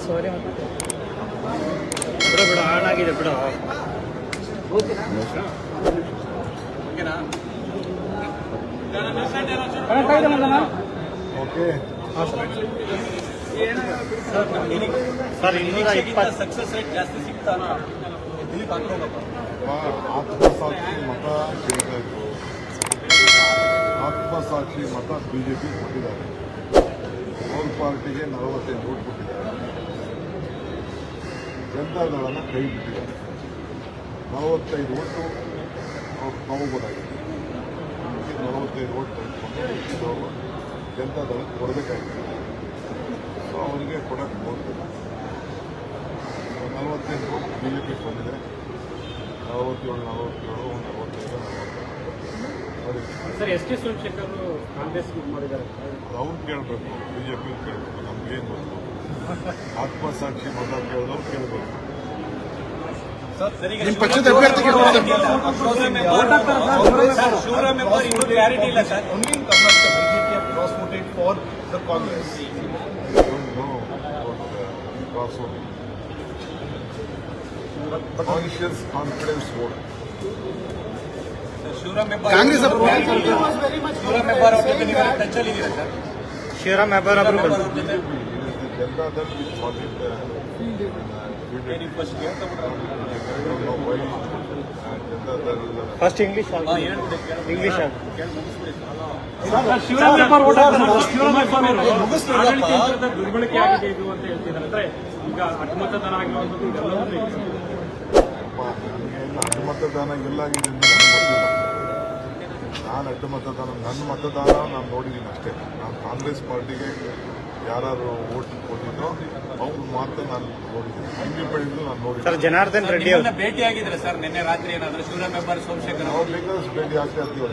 ಸಾರಿ ಬಿಡು ಬಿಡು ಆಗಿದೆ ಬಿಡು ಸರ್ ಇನ್ನೂರ ಇಪ್ಪತ್ತು ಸಕ್ಸಸ್ ರೇಟ್ ಜಾಸ್ತಿ ಸಿಗ್ತಾನ ದಿಲೀಪ್ ಹಾಕೋಗಪ್ಪ ಆತ್ಮಸಾಕ್ಷಿ ಮತ ಕೇಳ್ತಾ ಇದ್ರು ಆತ್ಮಸಾಕ್ಷಿ ಮತ ಬಿಜೆಪಿ ಕೊಟ್ಟಿದ್ದಾರೆ ಅವ್ರ ಪಾರ್ಟಿಗೆ ನಲವತ್ತೈದು ಓಟ್ ಕೊಟ್ಟಿದ್ದಾರೆ ಜನತಾದಳನ ಕೈ ಬಿಟ್ಟಿದ್ದಾರೆ. ನಲವತ್ತೈದು ಓಟು ಅವ್ರು ತಗೋಬೋದಾಗಿದೆ ನಲವತ್ತೈದು ಓಟ್ ತೆಗೆದುಕೊಂಡು ಜನತಾ ಜನತಾದಳಕ್ಕೆ ಕೊಡಬೇಕಾಗಿತ್ತು ಸೊ ಅವರಿಗೆ ಕೊಡಕ್ಕೆ ಹೋಗ್ತಿಲ್ಲ. ನಲವತ್ತೈದು ಓಟ್ ಬಿ ಜೆ ಪಿ ಬಂದಿದೆ ನಲವತ್ತೇಳು ನಲವತ್ತೇಳು, ನಲವತ್ತೈದು ನಲವತ್ತೈದು. Sir S T Somashekar Congress ಮಾಡಿದ್ದಾರೆ ಅವ್ರು ಕೇಳಬೇಕು ಬಿ ಜೆ ಪಿ ಕೇಳಬೇಕು ನಮ್ಗೇನು ಗೊತ್ತು ಆತ್ಮಸಾಕ್ಷಿ ಮತ ಕೇಳಿದವ್ರು ಕೇಳಬೇಕು ನಿಮ್ಮ ಪಕ್ಷದ ಅಭ್ಯರ್ಥಿಗೆ ಶಿವರಾಮ್ ಎಂಬರ್ ಇನ್ನೂ ಕ್ಲಾರಿಟಿ ಇಲ್ಲ sir only in Karnataka, BJP have cross-voted for the Congress. Conscious confidence vote Shivaram Hebbar Congress Shivaram Hebbar ಅವ್ರ ಜೊತೆ ನೀವು ಟಚ್ ಅಲ್ಲಿ ಇದ್ದೀರಾ ಸರ್ ಶಿವರಾಮ್ ಹೆಬ್ಬಾರ್ ಅವರು ಅವ್ರ ಜೊತೆ ಜನತಾದಳ ನೀವು ಫಸ್ಟ್ ಕೇಳ್ತಾ ಜನತಾದಳ ಫಸ್ಟ್ ಇಂಗ್ಲಿಷ್ ಹೇಳ್ಬಿಡಿ ಇಂಗ್ಲಿಷ್ ಶಿವರಾಮ್ ಹೆಬ್ಬಾರ್ ಓಟ್ ಹಾಕಿದ್ರು. ಶಿವರಾಮ್ ಹೆಬ್ಬಾರ್ ಅವರು ಆಡಳಿತ ದುರ್ಬಳಕೆ ಆಗಿದೆ ಇದು ಅಂತ ಹೇಳ್ತಿದ್ದಾರೆ ಅಂದ್ರೆ ಈಗ ಅಸಮತದಾನ ಆಗಿರುವಂತದ್ದು ಇದೆಲ್ಲವೂ ಇದೆ. ನನಗೇನು ಅಡ್ಡ ಮತದಾನ ಎಲ್ಲಾಗಿದೆ ಅಂತ ನನಗೆ ಗೊತ್ತಿಲ್ಲ ನಾನು ಅಡ್ಡ ಮತದಾನ ನನ್ನ ಮತದಾನ ನಾನು ನೋಡಿದ್ದೀನಿ ಅಷ್ಟೇ. ನಾನು ಕಾಂಗ್ರೆಸ್ ಪಾರ್ಟಿಗೆ ಯಾರು ಓಟ್ ಕೊಟ್ಟಿದ್ದೋ ಅವ್ರು ಮಾತ್ರ ನಾನು ನೋಡಿದ್ದೀನಿ ಇಂಡಿಪೆಂಡೆಂಟ್ ನಾನು ಸರ್ ನೋಡಿದ್ದೀನಿ ಜನಾರ್ದನ್ ರೆಡ್ಡಿ ಅವರು ನಿಮ್ಮನ್ನ ಭೇಟಿ ಆಗಿದ್ರೆ ಸರ್ ನಿನ್ನೆ ರಾತ್ರಿ ಏನಾದ್ರು ಶಿವರಾಮ್ ಹೆಬ್ಬಾರ್ ಸೋಮಶೇಖರ್ ನಾವು ಬೇಕಾದ್ರೆ ಭೇಟಿ ಆಗ್ತಾ ಇರ್ತೀವಿ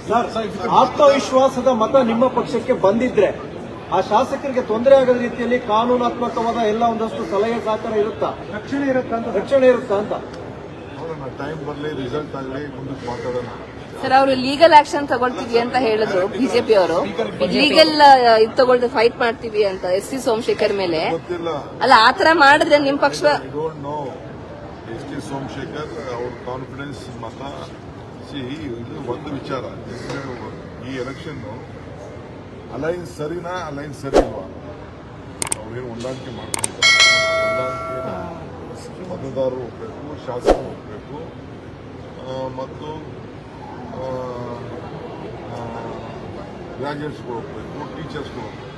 ವಿಚಾರ ಆತ್ಮವಿಶ್ವಾಸದ ಮತ ನಿಮ್ಮ ಪಕ್ಷಕ್ಕೆ ಬಂದಿದ್ರೆ ಆ ಶಾಸಕರಿಗೆ ತೊಂದರೆ ಆಗದ ರೀತಿಯಲ್ಲಿ ಕಾನೂನಾತ್ಮಕವಾದ ಎಲ್ಲ ಒಂದಷ್ಟು ಸಲಹೆ ಸಹಕಾರ ಇರುತ್ತಾ? ರಕ್ಷಣೆ ಇರುತ್ತಾ ಅಂತ ರಕ್ಷಣೆ ಇರುತ್ತಾ ಅಂತ? ಟೈಮ್ ಬರಲಿ ರಿಸಲ್ಟ್ ಆಗಲಿ ಮುಂದಕ್ಕೆ ಮಾತಾಡೋಣ. ಸರ್ ಅವರು ಲೀಗಲ್ ಆಕ್ಷನ್ ತಗೊಳ್ತೀವಿ ಅಂತ ಹೇಳಿದ್ರು ಬಿಜೆಪಿ ಅವರು. ಲೀಗಲ್ ಇದು ತಗೊಳ್ದು ಫೈಟ್ ಮಾಡ್ತೀವಿ ಅಂತ ಎಸ್ ಸಿ ಸೋಮಶೇಖರ್ ಮೇಲೆ. ಅಲ್ಲ ಆತರ ಮಾಡಿದ್ರೆ ನಿಮ್ ಪಕ್ಷ ಎಸ್ ಟಿ ಸೋಮಶೇಖರ್ ಅವ್ರ ಕಾನ್ಫಿಡೆನ್ಸ್ ಮತ. ಸಿ ಇದು ಒಂದು ವಿಚಾರ. ಈ ಎಲೆಕ್ಷನ್ ಅಲೈನ್ಸ್ ಸರಿನಾ ಅಲೈನ್ಸ್ ಸರಿ ಇಲ್ವಾ ಅವ್ರೇನು ಹೊಂದಾಣಿಕೆ ಮಾಡ್ಕೊಂಡಿದ್ದಾರೆ. ಮತದಾರರು ಹೋಗ್ಬೇಕು ಶಾಸಕರು ಹೋಗ್ಬೇಕು ಮತ್ತು ಗ್ರಾಜುಯೇಟ್ಸ್ಗಳು ಹೋಗ್ಬೇಕು ಟೀಚರ್ಸ್ಗಳು ಹೋಗ್ಬೇಕು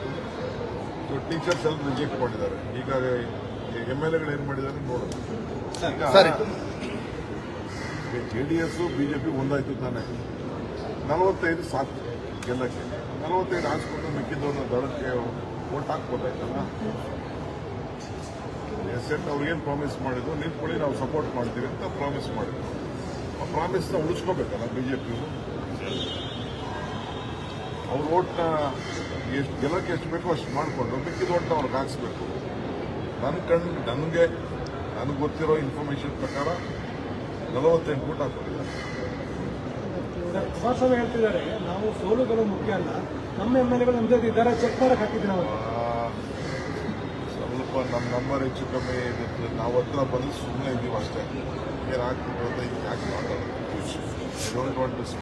ಸೊ ಟೀಚರ್ಸ್ ಎಲ್ಲ ರಿಜೆಕ್ಟ್ ಮಾಡಿದ್ದಾರೆ. ಈಗಾಗಲೇ ಎಂ ಎಲ್ ಎಗಳು ಏನು ಮಾಡಿದ್ದಾರೆ ನೋಡೋಣ. ಜೆ ಡಿ ಎಸ್ ಪಿ ಒಂದಾಯ್ತು ತಾನೇ. ನಲವತ್ತೈದು ಸಾಕು ಗೆಲ್ಲಕ್ಕೆ. ನಲವತ್ತೈದು ಹಾಕ್ಸ್ಕೊಂಡು ಮಿಕ್ಕಿದ್ದವ್ರನ್ನ ದಳಕ್ಕೆ ಓಟ್ ಹಾಕ್ಬೋದಾಯ್ತಲ್ಲ? ಎನ್ ಅವ್ರಿಗೇನು ಪ್ರಾಮಿಸ್ ಮಾಡಿದ್ರು ನಿಂತ್ಕೊಳ್ಳಿ ನಾವು ಸಪೋರ್ಟ್ ಮಾಡ್ತೀವಿ ಅಂತ ಪ್ರಾಮಿಸ್ ಮಾಡಿದ್ರು. ಆ ಪ್ರಾಮಿಸ್ನ ಉಳಿಸ್ಕೋಬೇಕಲ್ಲ ಪಿ ಅವ್ರ ಓಟ್ನ ಎಷ್ಟು ಗೆಲ್ಲಕ್ಕೆ ಎಷ್ಟು ಬೇಕೋ ಅಷ್ಟು ಮಾಡಿಕೊಂಡು ಮಿಕ್ಕಿದ ಓಟ್ನ ಅವ್ರಿಗೆ ಹಾಕ್ಸ್ಬೇಕು. ನನ್ನ ಕಣ್ಣು ನನಗೆ ನನಗೆ ಗೊತ್ತಿರೋ ಇನ್ಫಾರ್ಮೇಶನ್ ಪ್ರಕಾರ ನಲವತ್ತೆಂಟು ಓಟ್ ಹಾಕೊಂಡಿದ್ದಾರೆ ಕುಮಾರಸ್ವಾಮಿ ಹೇಳ್ತಿದ್ದಾರೆ ನಾವು ಸೋಲುಗಳು ಮುಖ್ಯ ಅಲ್ಲ ನಮ್ಮ ಎಂ ಎಲ್ ಎಗಳು ಇದ್ದಾರೆ ಚೆಕ್ ಮಾಡಕ್ ಹಾಕಿದ್ದೀವಿ ನಾವು. ನಮ್ಮ ನಂಬರ್ ಹೆಚ್ಚು ಕಮ್ಮಿ ನಾವು ಹತ್ರ ಬಂದು ಸುಮ್ಮನೆ ಇದ್ದೀವಿ ಅಷ್ಟೇ. ಏನು ಆಗ್ತಿದೆ ಅಂತ ಯಾಕೆ ಮಾತಾಡೋದು ಐ ಡೋಂಟ್ ವಾಂಟ್ ಟು